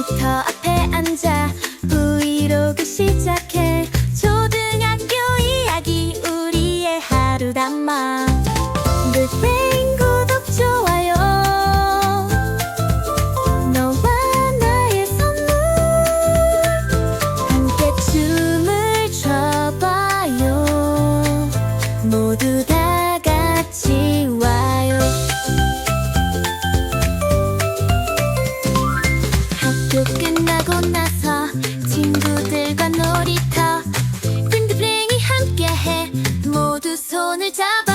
컴퓨터 앞에 앉아. 브이로그 시작해. 초등학교 이야기 우리의 하루 담아. 블레인 구독 좋아요. 너와 나의 선물. 함께 춤을 춰봐요. 모두 다 같이 와. top